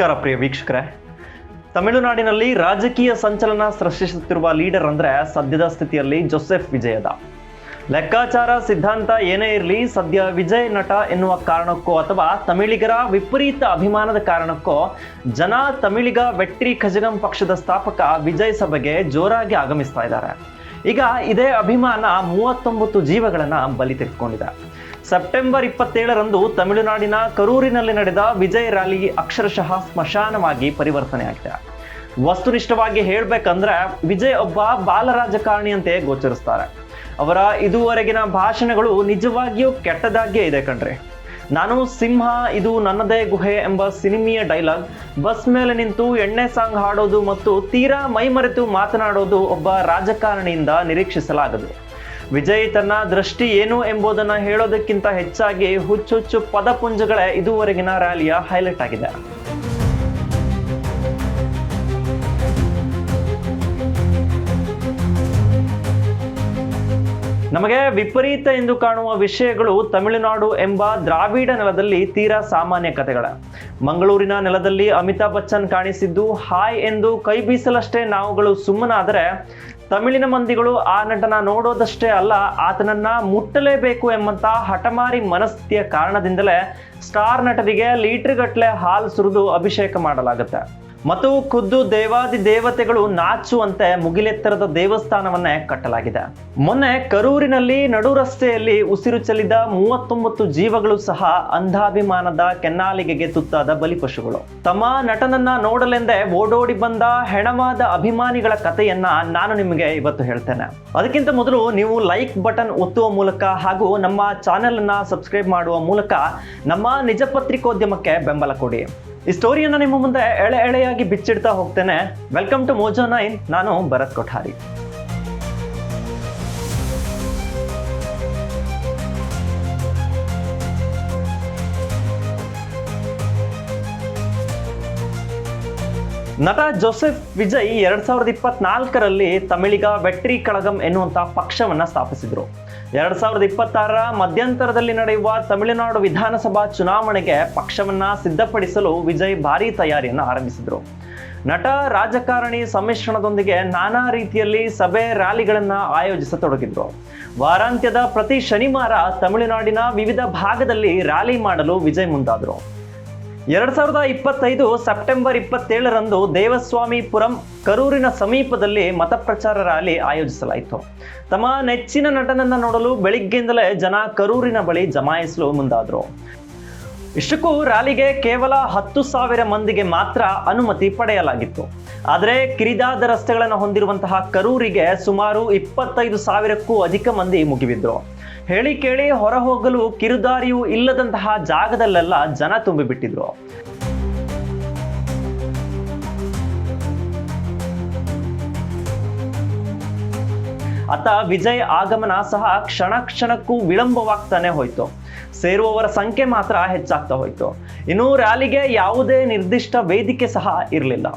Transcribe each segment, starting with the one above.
ನಮಸ್ಕಾರ ಪ್ರಿಯ ವೀಕ್ಷಕರೇ. ತಮಿಳುನಾಡಿನಲ್ಲಿ ರಾಜಕೀಯ ಸಂಚಲನ ಸೃಷ್ಟಿಸುತ್ತಿರುವ ಲೀಡರ್ ಅಂದ್ರೆ ಸದ್ಯದ ಸ್ಥಿತಿಯಲ್ಲಿ ಜೋಸೆಫ್ ವಿಜಯದ. ಲೆಕ್ಕಾಚಾರ ಸಿದ್ಧಾಂತ ಏನೇ ಇರಲಿ, ಸದ್ಯ ವಿಜಯ್ ನಟ ಎನ್ನುವ ಕಾರಣಕ್ಕೋ ಅಥವಾ ತಮಿಳಿಗರ ವಿಪರೀತ ಅಭಿಮಾನದ ಕಾರಣಕ್ಕೋ ಜನ ತಮಿಳಿಗ ವೆಟ್ರಿ ಖಜಗಂ ಪಕ್ಷದ ಸ್ಥಾಪಕ ವಿಜಯ್ ಸಭೆಗೆ ಜೋರಾಗಿ ಆಗಮಿಸ್ತಾ ಇದ್ದಾರೆ. ಈಗ ಇದೇ ಅಭಿಮಾನ ಮೂವತ್ತೊಂಬತ್ತು ಜೀವಗಳನ್ನ ಬಲಿ ತೆಗೆದುಕೊಂಡಿದೆ. ಸೆಪ್ಟೆಂಬರ್ ಇಪ್ಪತ್ತೇಳರಂದು ತಮಿಳುನಾಡಿನ ಕರೂರಿನಲ್ಲಿ ನಡೆದ ವಿಜಯ ರ್ಯಾಲಿ ಅಕ್ಷರಶಃ ಸ್ಮಶಾನವಾಗಿ ಪರಿವರ್ತನೆಯಾಗಿದೆ. ವಸ್ತುನಿಷ್ಠವಾಗಿ ಹೇಳ್ಬೇಕಂದ್ರೆ ವಿಜಯ್ ಒಬ್ಬ ಬಾಲ ರಾಜಕಾರಣಿಯಂತೆ ಗೋಚರಿಸ್ತಾರೆ. ಅವರ ಇದುವರೆಗಿನ ಭಾಷಣಗಳು ನಿಜವಾಗಿಯೂ ಕೆಟ್ಟದಾಗಿಯೇ ಇದೆ ಕಣ್ರಿ. ನಾನು ಸಿಂಹ, ಇದು ನನ್ನದೇ ಗುಹೆ ಎಂಬ ಸಿನಿಮೀಯ ಡೈಲಾಗ್, ಬಸ್ ಮೇಲೆ ನಿಂತು ಎಣ್ಣೆ ಸಾಂಗ್ ಹಾಡೋದು ಮತ್ತು ತೀರಾ ಮೈಮರೆತು ಮಾತನಾಡೋದು ಒಬ್ಬ ರಾಜಕಾರಣಿಯಿಂದ ನಿರೀಕ್ಷಿಸಲಾಗದು. ವಿಜಯ್ ತನ್ನ ದೃಷ್ಟಿ ಏನು ಎಂಬುದನ್ನು ಹೇಳೋದಕ್ಕಿಂತ ಹೆಚ್ಚಾಗಿ ಹುಚ್ಚುಚ್ಚು ಪದಪುಂಜಗಳೇ ಇದುವರೆಗಿನ ರ್ಯಾಲಿಯ ಹೈಲೈಟ್ ಆಗಿದೆ. ನಮಗೆ ವಿಪರೀತ ಎಂದು ಕಾಣುವ ವಿಷಯಗಳು ತಮಿಳುನಾಡು ಎಂಬ ದ್ರಾವಿಡ ನೆಲದಲ್ಲಿ ತೀರಾ ಸಾಮಾನ್ಯ ಕಥೆಗಳ ಮಂಗಳೂರಿನ ನೆಲದಲ್ಲಿ ಅಮಿತಾಬ್ ಬಚ್ಚನ್ ಕಾಣಿಸಿದ್ದು ಹಾಯ್ ಎಂದು ಕೈ ಬೀಸಲಷ್ಟೇ ನಾವುಗಳು ಸುಮ್ಮನಾದರೆ ತಮಿಳಿನ ಮಂದಿಗಳು ಆ ನಟನ ನೋಡೋದಷ್ಟೇ ಅಲ್ಲ, ಆತನನ್ನ ಮುಟ್ಟಲೇಬೇಕು ಎಂಬಂತ ಹಠಮಾರಿ ಮನಸ್ಥಿತಿಯ ಕಾರಣದಿಂದಲೇ ಸ್ಟಾರ್ ನಟರಿಗೆ ಲೀಟರ್ ಗಟ್ಟಲೆ ಹಾಲು ಸುರಿದು ಅಭಿಷೇಕ ಮಾಡಲಾಗುತ್ತೆ. ಮತ್ತು ಖುದ್ದು ದೇವಾದಿ ದೇವತೆಗಳು ನಾಚುವಂತೆ ಮುಗಿಲೆತ್ತರದ ದೇವಸ್ಥಾನವನ್ನೇ ಕಟ್ಟಲಾಗಿದೆ. ಮೊನ್ನೆ ಕರೂರಿನಲ್ಲಿ ನಡು ರಸ್ತೆಯಲ್ಲಿ ಉಸಿರು ಚೆಲ್ಲಿದ ಮೂವತ್ತೊಂಬತ್ತು ಜೀವಗಳು ಸಹ ಅಂಧಾಭಿಮಾನದ ಕೆನ್ನಾಲಿಗೆಗೆ ತುತ್ತಾದ ಬಲಿಪಶುಗಳು. ತಮ್ಮ ನಟನನ್ನ ನೋಡಲೆಂದೇ ಓಡೋಡಿ ಬಂದ ಹೆಣವಾದ ಅಭಿಮಾನಿಗಳ ಕಥೆಯನ್ನ ನಾನು ನಿಮಗೆ ಇವತ್ತು ಹೇಳ್ತೇನೆ. ಅದಕ್ಕಿಂತ ಮೊದಲು ನೀವು ಲೈಕ್ ಬಟನ್ ಒತ್ತುವ ಮೂಲಕ ಹಾಗೂ ನಮ್ಮ ಚಾನೆಲ್ ಅನ್ನ ಸಬ್ಸ್ಕ್ರೈಬ್ ಮಾಡುವ ಮೂಲಕ ನಮ್ಮ ನಿಜ ಪತ್ರಿಕೋದ್ಯಮಕ್ಕೆ ಬೆಂಬಲ ಕೊಡಿ. ಈ ಸ್ಟೋರಿಯನ್ನು ನಿಮ್ಮ ಮುಂದೆ ಎಳೆ ಎಳೆಯಾಗಿ ಬಿಚ್ಚಿಡ್ತಾ ಹೋಗ್ತೇನೆ. ವೆಲ್ಕಮ್ ಟು ಮೋಜೋ ನೈನ್ ನಾನು ಭರತ್ ಕೊಠಾರಿ. ನಟ ಜೋಸೆಫ್ ವಿಜಯ್ ಎರಡ್ ಸಾವಿರದ ಇಪ್ಪತ್ನಾಲ್ಕರಲ್ಲಿ ತಮಿಳಿಗ ವೆಟ್ರಿ ಕಳಗಂ ಎನ್ನುವಂತಹ ಪಕ್ಷವನ್ನ ಸ್ಥಾಪಿಸಿದ್ರು. ಎರಡ್ ಸಾವಿರದ ಇಪ್ಪತ್ತಾರರ ಮಧ್ಯಂತರದಲ್ಲಿ ನಡೆಯುವ ತಮಿಳುನಾಡು ವಿಧಾನಸಭಾ ಚುನಾವಣೆಗೆ ಪಕ್ಷವನ್ನ ಸಿದ್ಧಪಡಿಸಲು ವಿಜಯ್ ಭಾರಿ ತಯಾರಿಯನ್ನು ಆರಂಭಿಸಿದರು. ನಟ, ರಾಜಕಾರಣಿ ಸಮ್ಮಿಶ್ರಣದೊಂದಿಗೆ ನಾನಾ ರೀತಿಯಲ್ಲಿ ಸಭೆ ರ್ಯಾಲಿಗಳನ್ನು ಆಯೋಜಿಸತೊಡಗಿದ್ರು. ವಾರಾಂತ್ಯದ ಪ್ರತಿ ಶನಿವಾರ ತಮಿಳುನಾಡಿನ ವಿವಿಧ ಭಾಗದಲ್ಲಿ ರ್ಯಾಲಿ ಮಾಡಲು ವಿಜಯ್ ಮುಂದಾದ್ರು. ಎರಡ್ ಸಾವಿರದ ಇಪ್ಪತ್ತೈದು ಸೆಪ್ಟೆಂಬರ್ ಇಪ್ಪತ್ತೇಳರಂದು ದೇವಸ್ವಾಮಿಪುರಂ ಕರೂರಿನ ಸಮೀಪದಲ್ಲಿ ಮತಪ್ರಚಾರ ರ್ಯಾಲಿ ಆಯೋಜಿಸಲಾಯಿತು. ತಮ್ಮ ನೆಚ್ಚಿನ ನಟನನ್ನ ನೋಡಲು ಬೆಳಿಗ್ಗೆಯಿಂದಲೇ ಜನ ಕರೂರಿನ ಬಳಿ ಜಮಾಯಿಸಲು ಮುಂದಾದರು. ಇಷ್ಟಕ್ಕೂ ರ್ಯಾಲಿಗೆ ಕೇವಲ ಹತ್ತು ಸಾವಿರ ಮಂದಿಗೆ ಮಾತ್ರ ಅನುಮತಿ ಪಡೆಯಲಾಗಿತ್ತು. ಆದರೆ ಕಿರಿದಾದ ರಸ್ತೆಗಳನ್ನು ಹೊಂದಿರುವಂತಹ ಕರೂರಿಗೆ ಸುಮಾರು ಇಪ್ಪತ್ತೈದು ಸಾವಿರಕ್ಕೂ ಅಧಿಕ ಮಂದಿ ಮುಗಿಬಿದ್ರು. ಹೇಳಿ ಕೇಳಿ ಹೊರ ಹೋಗಲು ಕಿರುದಾರಿಯೂ ಇಲ್ಲದಂತಹ ಜಾಗದಲ್ಲೆಲ್ಲ ಜನ ತುಂಬಿಬಿಟ್ಟಿದ್ರು. ಅತ್ತ ವಿಜಯ್ ಆಗಮನ ಸಹ ಕ್ಷಣ ಕ್ಷಣಕ್ಕೂ ವಿಳಂಬವಾಗ್ತಾನೆ ಹೋಯ್ತು. ಸೇರುವವರ ಸಂಖ್ಯೆ ಮಾತ್ರ ಹೆಚ್ಚಾಗ್ತಾ ಹೋಯ್ತು. ಇನ್ನು ರ್ಯಾಲಿಗೆ ಯಾವುದೇ ನಿರ್ದಿಷ್ಟ ವೇದಿಕೆ ಸಹ ಇರಲಿಲ್ಲ.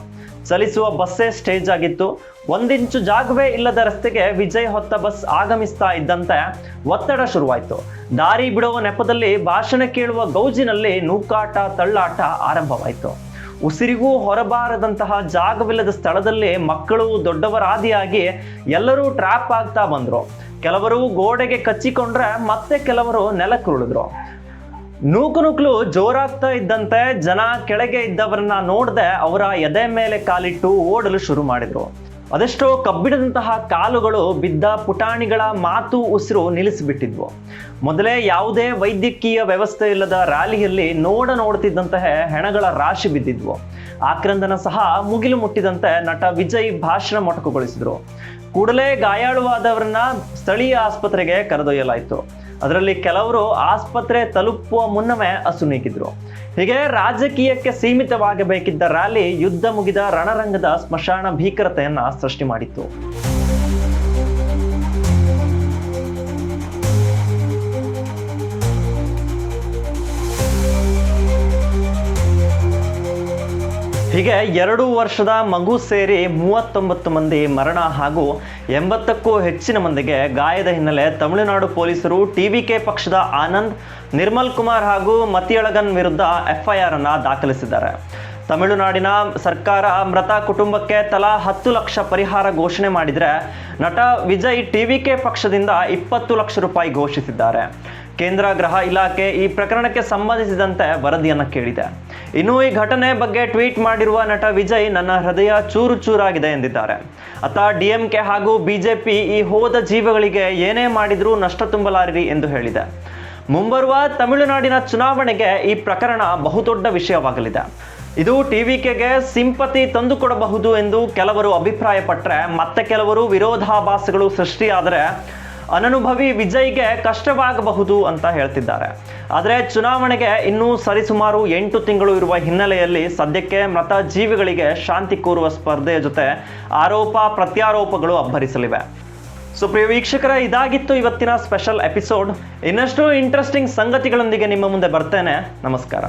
ಚಲಿಸುವ ಬಸ್ಸೇ ಸ್ಟೇಜ್ ಆಗಿತ್ತು. ಒಂದಿಂಚು ಜಾಗವೇ ಇಲ್ಲದ ರಸ್ತೆಗೆ ವಿಜಯ್ ಹೊತ್ತ ಬಸ್ ಆಗಮಿಸ್ತಾ ಇದ್ದಂತೆ ಒತ್ತಡ ಶುರುವಾಯಿತು. ದಾರಿ ಬಿಡುವ ನೆಪದಲ್ಲಿ ಭಾಷಣ ಕೇಳುವ ಗೌಜಿನಲ್ಲಿ ನೂಕಾಟ, ತಳ್ಳಾಟ ಆರಂಭವಾಯಿತು. ಉಸಿರಿಗೂ ಹೊರಬಾರದಂತಹ ಜಾಗವಿಲ್ಲದ ಸ್ಥಳದಲ್ಲಿ ಮಕ್ಕಳು ದೊಡ್ಡವರಾದಿಯಾಗಿ ಎಲ್ಲರೂ ಟ್ರ್ಯಾಪ್ ಆಗ್ತಾ ಬಂದರು. ಕೆಲವರು ಗೋಡೆಗೆ ಕಚ್ಚಿಕೊಂಡ್ರೆ ಮತ್ತೆ ಕೆಲವರು ನೆಲಕ್ಕುರುಳಿದ್ರು. ನೂಕು ನುಕ್ಲು ಜೋರಾಗ್ತಾ ಇದ್ದಂತೆ ಜನ ಕೆಳಗೆ ಇದ್ದವರನ್ನ ನೋಡದೆ ಅವರ ಎದೆ ಮೇಲೆ ಕಾಲಿಟ್ಟು ಓಡಲು ಶುರು ಮಾಡಿದ್ರು. ಅದೆಷ್ಟೋ ಕಬ್ಬಿಣದಂತಹ ಕಾಲುಗಳು ಬಿದ್ದ ಪುಟಾಣಿಗಳ ಮಾತು ಉಸಿರು ನಿಲ್ಲಿಸಿಬಿಟ್ಟಿದ್ವು. ಮೊದಲೇ ಯಾವುದೇ ವೈದ್ಯಕೀಯ ವ್ಯವಸ್ಥೆ ಇಲ್ಲದ ರ್ಯಾಲಿಯಲ್ಲಿ ನೋಡ ನೋಡ್ತಿದ್ದಂತಹ ಹೆಣಗಳ ರಾಶಿ ಬಿದ್ದಿದ್ವು. ಆಕ್ರಂದನ ಸಹ ಮುಗಿಲು ಮುಟ್ಟಿದಂತೆ ನಟ ವಿಜಯ್ ಭಾಷಣ ಮೊಟಕುಗೊಳಿಸಿದ್ರು. ಕೂಡಲೇ ಗಾಯಾಳುವಾದವರನ್ನ ಸ್ಥಳೀಯ ಆಸ್ಪತ್ರೆಗೆ ಕರೆದೊಯ್ಯಲಾಯಿತು. ಅದರಲ್ಲಿ ಕೆಲವರು ಆಸ್ಪತ್ರೆ ತಲುಪುವ ಮುನ್ನವೇ ಅಸುನೀಗಿದ್ರು ಹೀಗೆ ರಾಜಕೀಯಕ್ಕೆ ಸೀಮಿತವಾಗಬೇಕಿದ್ದ ರ್ಯಾಲಿ ಯುದ್ಧ ಮುಗಿದ ರಣರಂಗದ ಸ್ಮಶಾನ ಭೀಕರತೆಯನ್ನ ಸೃಷ್ಟಿ ಮಾಡಿತ್ತು. ಹೀಗೆ ಎರಡು ವರ್ಷದ ಮಗು ಸೇರಿ ಮೂವತ್ತೊಂಬತ್ತು ಮಂದಿ ಮರಣ ಹಾಗೂ ಎಂಬತ್ತಕ್ಕೂ ಹೆಚ್ಚಿನ ಮಂದಿಗೆ ಗಾಯದ ಹಿನ್ನೆಲೆ ತಮಿಳುನಾಡು ಪೊಲೀಸರು ಟಿವಿಕೆ ಪಕ್ಷದ ಆನಂದ್, ನಿರ್ಮಲ್ ಕುಮಾರ್ ಹಾಗೂ ಮತಿಯಳಗನ್ ವಿರುದ್ಧ ಎಫ್ಐಆರ್ ಅನ್ನ ದಾಖಲಿಸಿದ್ದಾರೆ. ತಮಿಳುನಾಡಿನ ಸರ್ಕಾರ ಮೃತ ಕುಟುಂಬಕ್ಕೆ ತಲಾ ಹತ್ತು ಲಕ್ಷ ಪರಿಹಾರ ಘೋಷಣೆ ಮಾಡಿದರೆ ನಟ ವಿಜಯ್ ಟಿವಿಕೆ ಪಕ್ಷದಿಂದ ಇಪ್ಪತ್ತು ಲಕ್ಷ ರೂಪಾಯಿ ಘೋಷಿಸಿದ್ದಾರೆ. ಕೇಂದ್ರ ಗೃಹ ಇಲಾಖೆ ಈ ಪ್ರಕರಣಕ್ಕೆ ಸಂಬಂಧಿಸಿದಂತೆ ವರದಿಯನ್ನು ಕೇಳಿದೆ. ಇನ್ನು ಈ ಘಟನೆ ಬಗ್ಗೆ ಟ್ವೀಟ್ ಮಾಡಿರುವ ನಟ ವಿಜಯ್ ನನ್ನ ಹೃದಯ ಚೂರು ಚೂರಾಗಿದೆ ಎಂದಿದ್ದಾರೆ. ಅತ್ತ ಡಿಎಂಕೆ ಹಾಗೂ ಬಿಜೆಪಿ ಈ ಹೋದ ಜೀವಗಳಿಗೆ ಏನೇ ಮಾಡಿದರೂ ನಷ್ಟ ತುಂಬಲಾರಿರಿ ಎಂದು ಹೇಳಿದೆ. ಮುಂಬರುವ ತಮಿಳುನಾಡಿನ ಚುನಾವಣೆಗೆ ಈ ಪ್ರಕರಣ ಬಹುದೊಡ್ಡ ವಿಷಯವಾಗಲಿದೆ. ಇದು ಟಿವಿಕೆಗೆ ಸಿಂಪತಿ ತಂದುಕೊಡಬಹುದು ಎಂದು ಕೆಲವರು ಅಭಿಪ್ರಾಯಪಟ್ಟರೆ ಮತ್ತೆ ಕೆಲವರು ವಿರೋಧಾಭಾಸಗಳು ಸೃಷ್ಟಿಯಾದರೆ ಅನನುಭವಿ ವಿಜಯ್ಗೆ ಕಷ್ಟವಾಗಬಹುದು ಅಂತ ಹೇಳ್ತಿದ್ದಾರೆ. ಆದರೆ ಚುನಾವಣೆಗೆ ಇನ್ನೂ ಸರಿಸುಮಾರು ಎಂಟು ತಿಂಗಳು ಇರುವ ಹಿನ್ನೆಲೆಯಲ್ಲಿ ಸದ್ಯಕ್ಕೆ ಮೃತ ಜೀವಿಗಳಿಗೆ ಶಾಂತಿ ಕೋರುವ ಸ್ಪರ್ಧೆಯ ಜೊತೆ ಆರೋಪ ಪ್ರತ್ಯಾರೋಪಗಳು ಅಬ್ಬರಿಸಲಿವೆ. ಸೊ ಪ್ರಿಯ ವೀಕ್ಷಕರ, ಇದಾಗಿತ್ತು ಇವತ್ತಿನ ಸ್ಪೆಷಲ್ ಎಪಿಸೋಡ್. ಇನ್ನಷ್ಟು ಇಂಟ್ರೆಸ್ಟಿಂಗ್ ಸಂಗತಿಗಳೊಂದಿಗೆ ನಿಮ್ಮ ಮುಂದೆ ಬರ್ತೇನೆ. ನಮಸ್ಕಾರ.